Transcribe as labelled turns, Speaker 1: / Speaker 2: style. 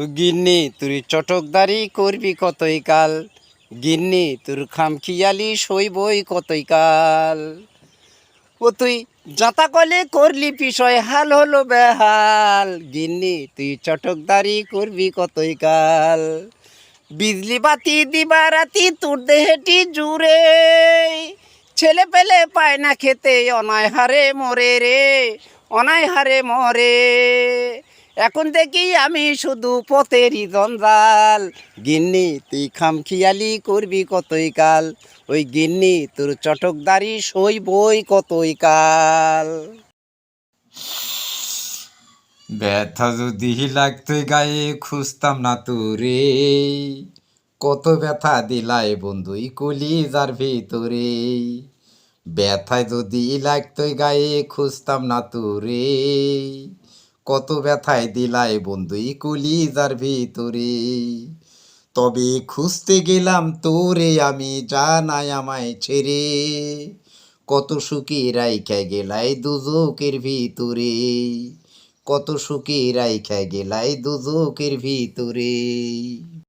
Speaker 1: গিন্নি, তুই চটকদারি করবি কতই কাল? গিন্নি, তোর খামখিয়ালি সইবই কতই কাল? ও তুই যাতা কলে করলি বিষয় হাল হলো বেহাল। গিন্নি, তুই চটকদারি করবি কতই কাল? বিজলি বাতি দিবা রাতি, তোর দেহেটি জুড়ে। ছেলে পেলে পায় না খেতে, অনায় হারে মরে রে, অনায় হারে মরে। এখন দেখি আমি শুধু পথেরই জঞ্জাল। গিন্নি, তুই খামখিয়ালি করবি কতই কাল? ওই গিন্নি, তোর চটকদারি সই বই কতই কাল?
Speaker 2: ব্যথা যদি লাগতে গায়ে খুঁজতাম না তোরে। কত ব্যথা দিলাই বন্ধুই কলি যার ভিতরে। ব্যথায় যদি লাগতো গায়ে খুঁজতাম না তোরে। কত ব্যথায় দিলাই বন্ধুই কলিজার ভিতরে। তবে খুঁজতে গেলাম তোরে আমি জানাই আমায় ছেড়ে। কত সুখে রাইখা গেলাই দুজকের ভিতরে। কত সুখে রাইখা গেলাই দুজকের ভিতরে।